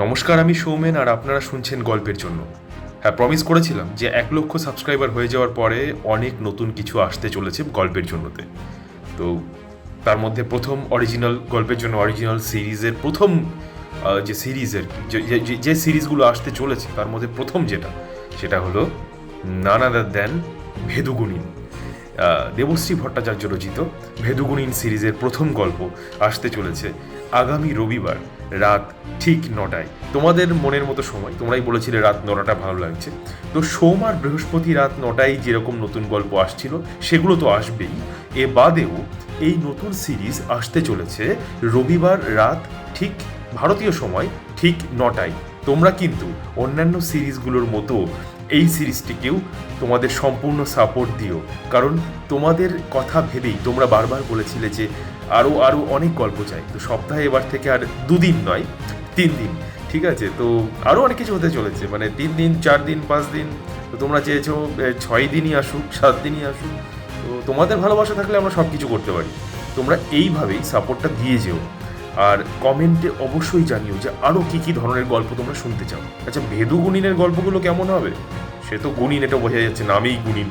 নমস্কার, আমি সৌমেন আর আপনারা শুনছেন গল্পের জন্য। হ্যাঁ প্রমিস করেছিলাম যে এক লক্ষ সাবস্ক্রাইবার হয়ে যাওয়ার পরে অনেক নতুন কিছু আসতে চলেছে গল্পের জন্যতে। তো তার মধ্যে প্রথম অরিজিনাল গল্পের জন্য অরিজিনাল সিরিজের প্রথম যে সিরিজের যে- সিরিজগুলো আসতে চলেছে, তার মধ্যে প্রথম যেটা, সেটা হলো নান আদার দেন ভেদুগুণিন। দেবশ্রী ভট্টাচার্য রচিত ভেদুগুণিন সিরিজের প্রথম গল্প আসতে চলেছে আগামী রবিবার। রাত ঠিক নটায়। তোমাদের মনের মতো সময়। তোমরাই বলেছিলে রাত নটাটা ভালো লাগছে। তো সোম আর বৃহস্পতি রাত নটায় যেরকম নতুন গল্প আসছিল, সেগুলো তো আসবেই। এ বাদেও এই নতুন সিরিজ আসতে চলেছে রবিবার রাত ঠিক ভারতীয় সময় ঠিক নটায়। তোমরা কিন্তু অন্যান্য সিরিজগুলোর মতো এই সিরিজটিকেও তোমাদের সম্পূর্ণ সাপোর্ট দিও। কারণ তোমাদের কথা ভেবেই তোমরা বারবার বলেছিলে যে আরও আরও অনেক গল্প চাই। তো সপ্তাহে এবার থেকে আর দুদিন নয়, তিন দিন, ঠিক আছে? তো আরও অনেক কিছু হতে চলেছে। মানে তিন দিন, চার দিন, পাঁচ দিন, তো তোমরা চেয়েছো ছয় দিনই আসুক, সাত দিনই আসুক। তো তোমাদের ভালোবাসা থাকলে আমরা সব কিছু করতে পারি। তোমরা এইভাবেই সাপোর্টটা দিয়ে যেও। আর কমেন্টে অবশ্যই জানিও যে আরও কী কী ধরনের গল্প তোমরা শুনতে চাও। আচ্ছা ভেদু গুণিনের গল্পগুলো কেমন হবে? সে তো গুণিন, এটা বোঝা যাচ্ছে নামেই গুণিন।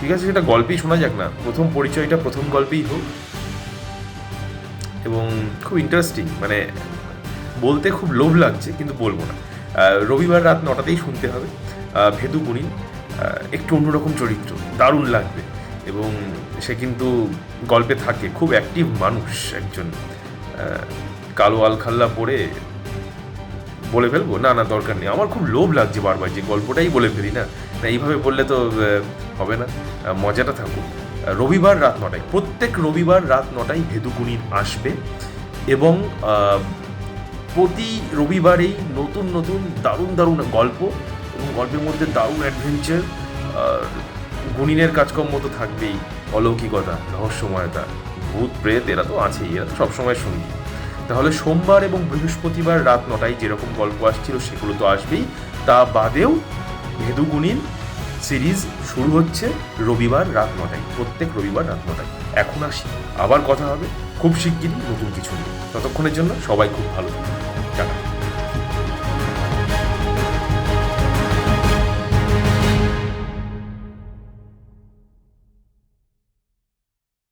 ঠিক আছে, সেটা গল্পেই শোনা যাক না। প্রথম পরিচয়টা প্রথম গল্পেই হোক। এবং খুব ইন্টারেস্টিং মানে বলতে খুব লোভ লাগছে, কিন্তু বলব না। রবিবার রাত নটাতেই শুনতে হবে। ভেদু গুণিন একটু অন্যরকম চরিত্র, দারুণ লাগবে। এবং সে কিন্তু গল্পে থাকে, খুব অ্যাক্টিভ মানুষ একজন। কালো আলখাল্লা পরে বলে ফেলব? না না, দরকার নেই। আমার খুব লোভ লাগছে বারবার যে গল্পটাই বলে ফেলি, না? না, এইভাবে বললে তো হবে না। মজাটা থাকুক। রবিবার রাত নটায়, প্রত্যেক রবিবার রাত নটায় ভেদুকুনির আসবে এবং প্রতি রবিবারেই নতুন নতুন, দারুণ দারুণ গল্প এবং গল্পের মধ্যে দারুণ অ্যাডভেঞ্চার গুণিনের কাজকর্ম তো থাকবেই। অলৌকিকতা, রহস্যময়তা। ভূত, প্রেত, এরা তো আছেই, এরা তো সবসময় শুনি তাহলে সোমবার এবং বৃহস্পতিবার রাত নটায় যেরকম গল্প আসছিল, সেগুলো তো আসবেই। তা বাদেও ভেদুগুনির সিরিজ শুরু হচ্ছে রবিবার রাত নটায়, প্রত্যেক রবিবার রাত নটায়। এখন আসি, আবার কথা হবে। খুব শিগগিরই নতুন কিছু নিয়ে। ততক্ষণের জন্য সবাই খুব ভালো টাটা।